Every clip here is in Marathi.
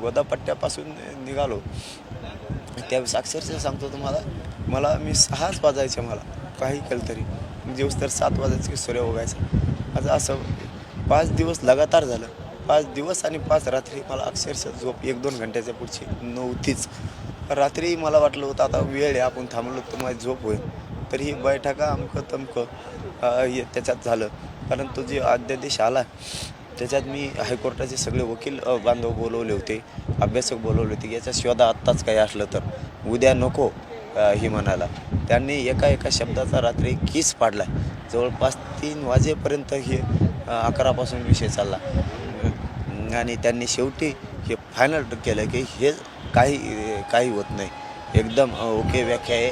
गोदापट्ट्यापासून निघालो. त्यावेळेस अक्षरशः सांगतो तुम्हाला मला मी सहाच वाजायचे मला. काही केलं तरी. दिवस तर सात वाजायचे की सूर्य उगायचा. माझं असं पाच दिवस लगातार झालं. पाच दिवस आणि पाच रात्री मला अक्षरशः झोप एक दोन घंट्याच्या पुढची नव्हतीच. रात्री मला वाटलं होतं आता वेळ आहे आपण थांबलो तर माझी झोप होईल. तर ही बैठका अमकं तमकं त्याच्यात झालं. कारण तो जे अध्यादेश आला त्याच्यात मी हायकोर्टाचे सगळे वकील बांधव बोलवले होते अभ्यासक बोलवले होते याचा शोधा आत्ताच काही असलं तर. उद्या नको ही म्हणाला. त्यांनी एका एका शब्दाचा रात्री किस पाडला. जवळपास तीन वाजेपर्यंत हे अकरापासून विषय चालला. आणि त्यांनी शेवटी हे फायनल केलं की हे काही काही होत नाही. एकदम ओके व्याख्या आहे.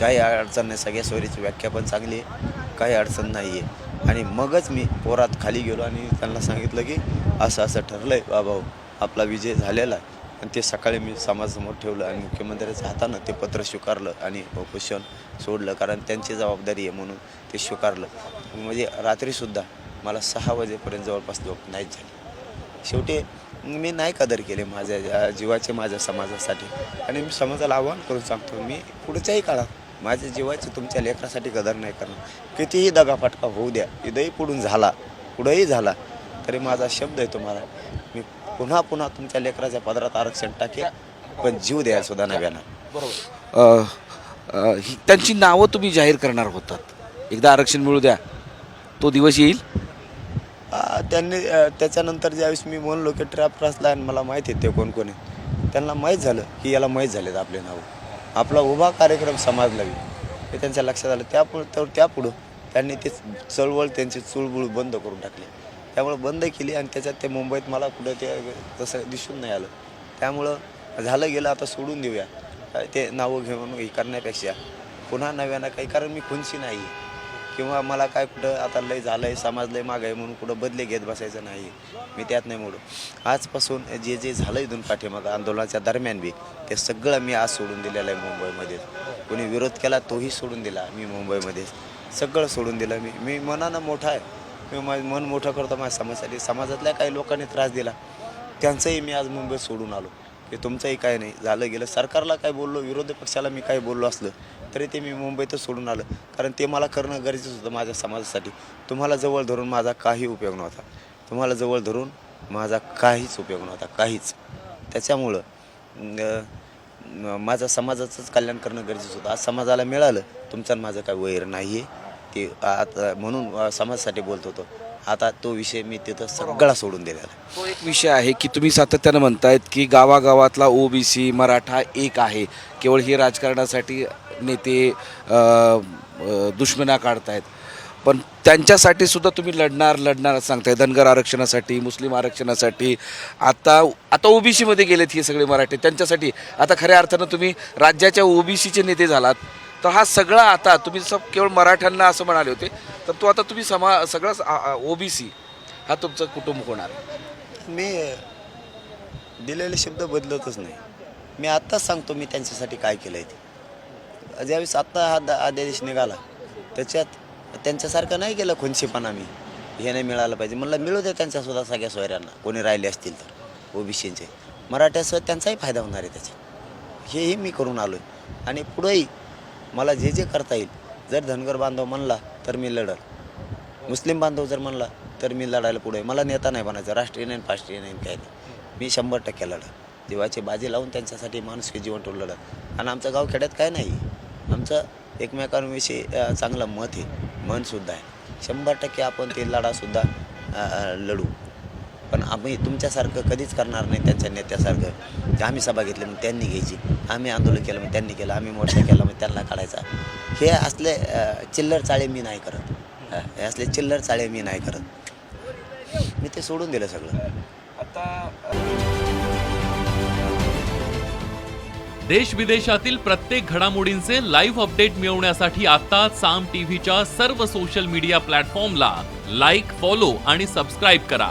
काही अडचण नाही सगळ्या सोयरीची व्याख्या पण चांगली आहे. काही अडचण नाही आहे आणि मगच मी पोरात खाली गेलो आणि त्यांना सांगितलं की असं असं ठरलं आहे बाबा आपला विजय झालेला आहे. आणि ते सकाळी मी समाजासमोर ठेवलं आणि मुख्यमंत्र्याच्या हातानं ते पत्र स्वीकारलं आणि उपोषण सोडलं कारण त्यांची जबाबदारी आहे म्हणून ते स्वीकारलं. म्हणजे रात्रीसुद्धा मला सहा वाजेपर्यंत जवळपास झोप नाहीच झाली. शेवटी मी नाही कदर केले माझ्या जीवाचे माझ्या समाजासाठी. आणि मी समाजाला आव्हान करून सांगतो मी पुढच्याही काळात माझ्या जीवाची तुमच्या लेकरासाठी कदर नाही करणार. कितीही दगाफटका होऊ द्या इथंही पुढून झाला पुढंही झाला तरी माझा शब्द आहे तुम्हाला. मी पुन्हा पुन्हा तुमच्या लेकराच्या पदरात आरक्षण टाकेल पण जीव द्यायला सुद्धा नव्यानं ही- त्यांची नावं तुम्ही जाहीर करणार होतात. एकदा आरक्षण मिळू द्या. तो दिवस येईल? त्यांनी त्याच्यानंतर ज्यावेळेस मी म्हणलो की ट्रॅप रचला आणि मला माहीत आहे ते कोण कोण आहे. त्यांना माहीत झालं की याला माहीत झालेत आपले नाव. आपला उभा कार्यक्रम समाजला हे त्यांच्या लक्षात आलं. त्यापुढं तर त्यापुढं त्यांनी ते चळवळ त्यांची चुळबुळ बंद करून टाकली. त्यामुळं बंद केली आणि त्याच्यात ते मुंबईत मला कुठं ते तसं दिसून नाही आलं. त्यामुळं झालं गेलं आता सोडून देऊया. ते नावं घेऊन हे करण्यापेक्षा. पुन्हा नव्यानं काही कारण मी खुनशी नाही आहे किंवा मला काय कुठं आता लय झालं आहे समाज लय माग आहे म्हणून कुठं बदले घेत बसायचं नाही. मी त्यात नाही मोडू. आजपासून जे जे झालं इथून पाठीमागं आंदोलनाच्या दरम्यान बी ते सगळं मी आज सोडून दिलेलं आहे मुंबईमध्ये. कोणी विरोध केला तोही सोडून दिला मी मुंबईमध्ये. सगळं सोडून दिलं मी. मी मनानं मोठा आहे. मी माझं मन मोठं करतो माझ्या समाजासाठी. समाजातल्या काही लोकांनी त्रास दिला. त्यांचंही मी आज मुंबईत सोडून आलो. हे तुमचंही काय नाही. झालं गेलं. सरकारला काय बोललो विरोधी पक्षाला मी काय बोललो असलं तरी ते मी मुंबईतच सोडून आलं. कारण ते मला करणं गरजेचं होतं माझ्या समाजासाठी. तुम्हाला जवळ धरून माझा काही उपयोग नव्हता. तुम्हाला जवळ धरून माझा काहीच उपयोग नव्हता. काहीच. त्याच्यामुळं माझा समाजाचंच कल्याण करणं गरजेचं होतं. आज समाजाला मिळालं तुमचं माझं काय वैर नाही आहे ते आता म्हणून समाजासाठी बोलत होतो. आता तो विषय मी तिथं सगळा सोडून दिलेला आहे. तो एक विषय आहे की तुम्ही सातत्यानं म्हणतायत की गावागावातला ओबीसी मराठा एक आहे. केवळ हे राजकारणासाठी नेते अ, अ, दुश्मना काढतायत. पण त्यांच्यासाठी सुद्धा तुम्ही लढणार लढणार असं सांगताय. धनगर आरक्षणासाठी मुस्लिम आरक्षणासाठी. आता आता ओबीसीमध्ये गेलेत हे सगळे मराठी. त्यांच्यासाठी आता खऱ्या अर्थानं तुम्ही राज्याच्या ओबीसीचे नेते झालात. तर हा सगळा आता तुम्ही सब केवळ मराठ्यांना असं म्हणाले होते तर तो आता तुम्ही समा सगळाच ओबीसी हा तुमचं कुटुंब होणार. मी दिलेले शब्द बदलतच नाही. मी आत्ताच सांगतो मी त्यांच्यासाठी काय केलं आहे ते. ज्यावेळेस आत्ता हा द- अध्यादेश निघाला त्याच्यात त्यांच्यासारखं नाही केलं खुनशीपणा मी. हे नाही मिळालं पाहिजे. मला मिळू दे त्यांच्यासुद्धा सगळ्या सोयऱ्यांना. कोणी राहिले असतील तर ओबीसीचे मराठ्यासह त्यांचाही फायदा होणार आहे त्याचा. हेही मी करून आलो आहे आणि पुढेही मला जे जे करता येईल जर धनगर बांधव म्हणला तर मी लढल. मुस्लिम बांधव जर म्हणला तर मी लढायला पुढे. मला नेता नाही बनायचं राष्ट्रीय नाही राष्ट्रीय नाही काय नाही. मी शंभर टक्के लढत जीवाची बाजी लावून त्यांच्यासाठी माणूस जीवन टोल लढत आणि आमचं गाव खेड्यात काय नाही. आमचं एकमेकांविषयी चांगलं मत आहे. मनसुद्धा आहे. शंभर टक्के आपण ते लढासुद्धा लढू. पण आम्ही तुमच्यासारखं कधीच करणार नाही त्यांच्या नेत्यासारखं. जे आम्ही सभा घेतली मग त्यांनी घ्यायची. आम्ही आंदोलन केलं मग त्यांनी केलं. आम्ही मोर्चा केला मग त्यांना काढायचा. हे असले चिल्लर चाळे मी नाही करत. हे असले चिल्लर चाळे मी नाही करत. मी ते सोडून दिलं सगळं. देश विदेशातील प्रत्येक घडामोडींचे लाईव्ह अपडेट मिळवण्यासाठी आता साम टीव्हीच्या सर्व सोशल मीडिया प्लॅटफॉर्मला लाईक फॉलो आणि सबस्क्राईब करा.